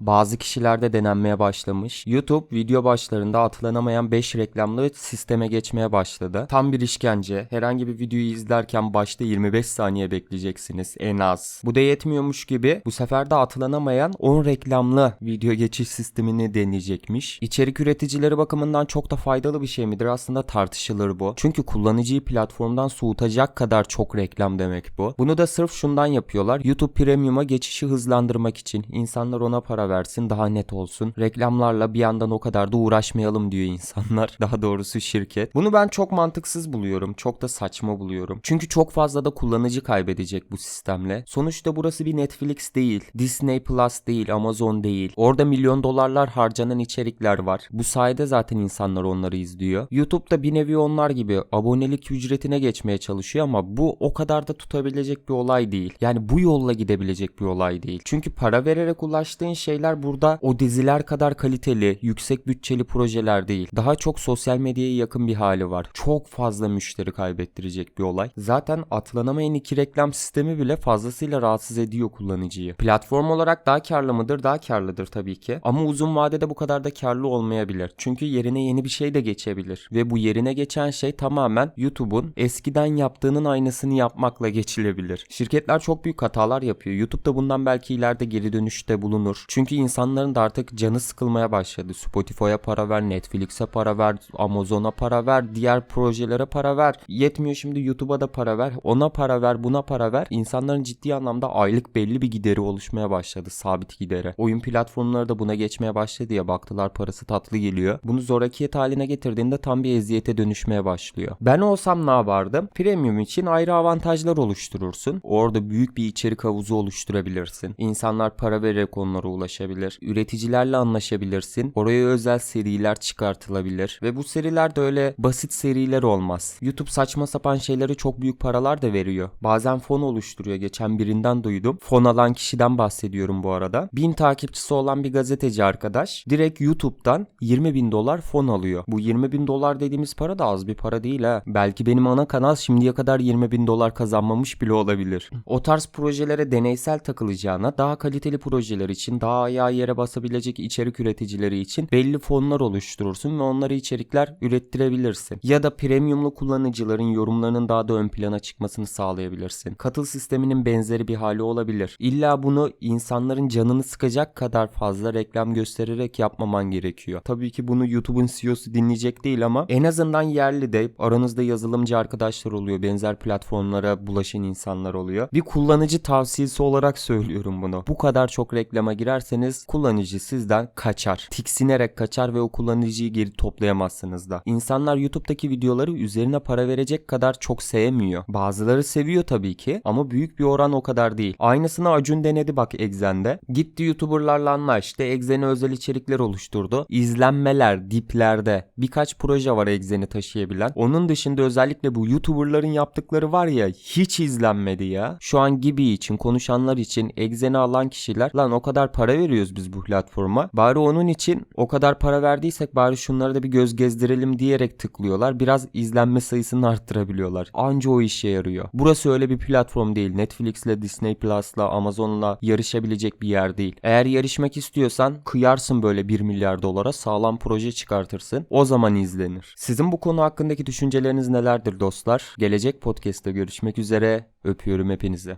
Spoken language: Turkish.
Bazı kişilerde denenmeye başlamış. YouTube video başlarında atlanamayan 5 reklamlı sisteme geçmeye başladı. Tam bir işkence. Herhangi bir videoyu izlerken başta 25 saniye bekleyeceksiniz en az. Bu da yetmiyormuş gibi bu sefer de atlanamayan 10 reklamlı video geçiş sistemini deneyecekmiş. İçerik üreticileri bakımından çok da faydalı bir şey midir? Aslında tartışılır bu. Çünkü kullanıcıyı platformdan soğutacak kadar çok reklam demek bu. Bunu da sırf şundan yapıyorlar. YouTube Premium'a geçişi hızlandırmak için. İnsanlar ona para versin, daha net olsun. Reklamlarla bir yandan o kadar da uğraşmayalım diyor insanlar. Daha doğrusu şirket. Bunu ben çok mantıksız buluyorum. Çok da saçma buluyorum. Çünkü çok fazla da kullanıcı kaybedecek bu sistemle. Sonuçta burası bir Netflix değil, Disney Plus değil, Amazon değil. Orada milyon dolarlar harcanan içerikler var. Bu sayede zaten insanlar onları izliyor. YouTube'da bir nevi onlar gibi abonelik ücretine geçmeye çalışıyor ama bu o kadar da tutabilecek bir olay değil. Yani bu yolla gidebilecek bir olay değil. Çünkü para vererek ulaştığın şeyler burada o diziler kadar kaliteli, yüksek bütçeli projeler değil. Daha çok sosyal medyaya yakın bir hali var. Çok fazla müşteri kaybettirecek bir olay. Zaten atlanamayan iki reklam sistemi bile fazlasıyla rahatsız ediyor kullanıcıyı. Platform olarak daha karlı mıdır? Daha karlıdır tabii ki. Ama uzun vadede bu kadar da karlı olmayabilir. Çünkü yerine yeni bir şey de geçebilir. Ve bu yerine geçen şey tamamen YouTube'un eskiden yaptığının aynısını yapmakla geçilebilir. Şirketler çok büyük hatalar yapıyor. YouTube da bundan belki ileride geri dönüşte bulunur. Çünkü insanların da artık canı sıkılmaya başladı. Spotify'a para ver, Netflix'e para ver, Amazon'a para ver, diğer projelere para ver. Yetmiyor şimdi YouTube'a da para ver, ona para ver, buna para ver. İnsanların ciddi anlamda aylık belli bir gideri oluşmaya başladı. Sabit gideri. Oyun platformları da buna geçmeye başladı ya baktılar parası tatlı geliyor. Bunu zorakiyet haline getirdiğinde tam bir eziyete dönüşmeye başlıyor. Ben olsam ne yapardım? Premium için ayrı avantajlar oluşturursun. Orada büyük bir içerik havuzu oluşturabilirsin. İnsanlar para vererek onlara ulaşabilir. Üreticilerle anlaşabilirsin. Oraya özel seriler çıkartılabilir. Ve bu seriler de öyle basit seriler olmaz. YouTube saçma sapan şeylere çok büyük paralar da veriyor. Bazen fon oluşturuyor. Geçen birinden duydum. Fon alan kişiden bahsediyorum bu arada. Bin takipçisi olan bir gazeteci arkadaş direkt YouTube'dan 20 bin dolar fon alıyor. Bu 20 bin dolar dediğimiz para da az bir para değil ha. Belki benim ana kanal şimdiye kadar 20 bin dolar kazanmamış bile olabilir. O tarz projelere deneysel takılacağına daha kaliteli projeler için daha ayağa yere basabilecek içerik üreticileri için belli fonlar oluşturursun ve onları içerikler ürettirebilirsin. Ya da premiumlu kullanıcıların yorumlarının daha da ön plana çıkmasını sağlayabilirsin. Katıl sisteminin benzeri bir hali olabilir. İlla bunu insanların canını sıkacak kadar fazla reklam göstererek yapmaman gerekiyor. Tabii ki bunu YouTube'un CEO'su dinleyecek değil ama en azından yerli de aranızda yazılımcı arkadaşlar oluyor. Benzer platformlara bulaşan insanlar oluyor. Bir kullanıcı tavsiyesi olarak söylüyorum bunu. Bu kadar çok reklama girerseniz kullanıcı sizden kaçar. Tiksinerek kaçar ve o kullanıcıyı geri toplayamazsınız da. İnsanlar YouTube'daki videoları üzerine para verecek kadar çok sevmiyor. Bazıları seviyor tabii ki ama büyük bir oran o kadar değil. Aynısını Acun denedi bak Exen'de. Gitti YouTuber'larla anlaştı. Exen'e özel içerikler oluşturdu. İzlenmeler diplerde. Birkaç proje var Exen'i taşıyabilen. Onun dışında özellikle bu YouTuber'ların yaptıkları var ya hiç izlenmedi ya. Şu an gibi için konuşanlar için Exen'i alan kişiler lan o kadar para veriyoruz biz bu platforma. Bari onun için o kadar para verdiysek bari şunlara da bir göz gezdirelim diyerek tıklıyorlar. Biraz izlenme sayısını arttırabiliyorlar. Anca o işe yarıyor. Burası öyle bir platform değil. Netflix'le, Disney Plus'la, Amazon'la yarışabilecek bir yer değil. Eğer yarışmak istiyorsan kıyarsın böyle 1 milyar dolara sağlam proje çıkartırsın. O zaman izlenir. Sizin bu konu hakkındaki düşünceleriniz nelerdir dostlar? Gelecek podcast'te görüşmek üzere. Öpüyorum hepinizi.